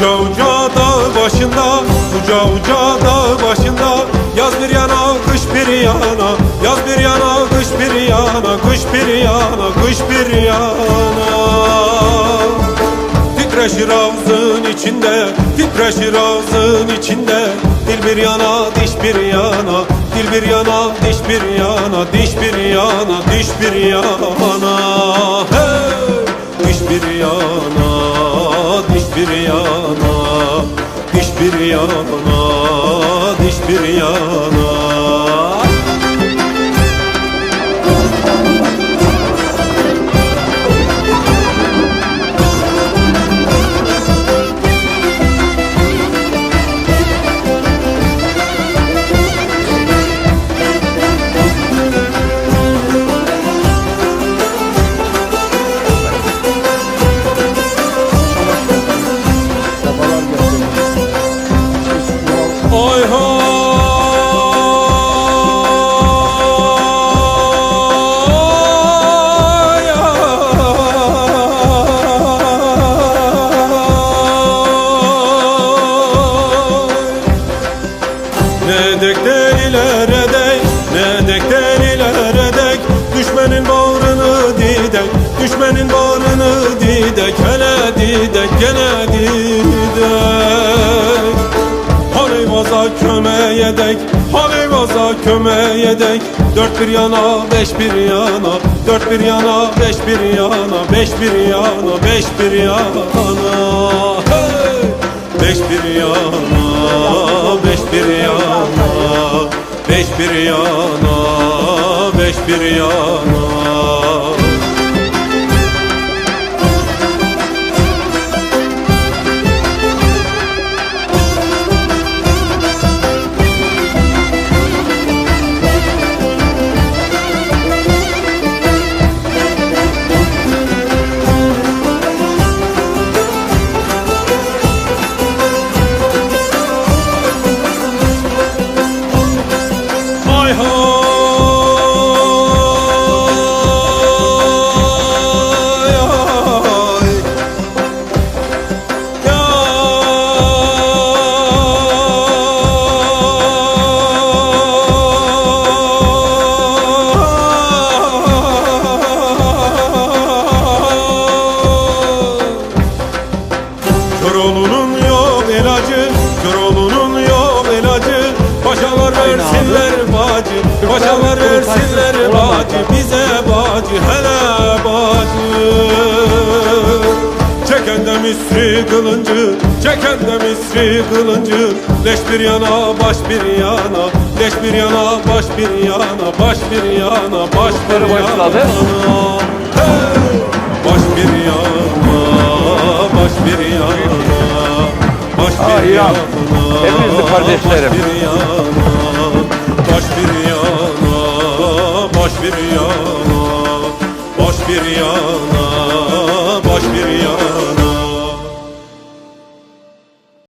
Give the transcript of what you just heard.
dağ başında Uca uca dağ başında. Yaz bir yana kış bir yana. Yaz bir yana kış bir yana. Kış bir yana kış bir yana. Titreşir ağzın içinde Titreşir ağzın içinde. Dil bir yana diş bir yana. Dil bir yana diş bir yana. Diş bir yana diş bir yana bir yana düşmenin bağrını didek Hele didek, gene didek Hani vaza kömeyedek, hani vaza kömeyedek Dört bir yana, beş bir yana Dört bir yana, beş bir yana Beş bir yana, beş bir yana. Hey! Beş bir yana, beş bir yana Beş bir yana, beş bir yana versinler bacı Paşalar versinler bacı Bize bacı hele bacı. Çeken de misri kılıncı Çeken de misri kılıncı. Leş bir yana baş bir yana Leş bir yana baş bir yana Baş bir yana baş bir yana! Baş bir yana Baş bir yana Baş Ah, bir İran. yana kardeşlerim. Baş bir yana Baş bir yana Baş bir yana Baş bir yana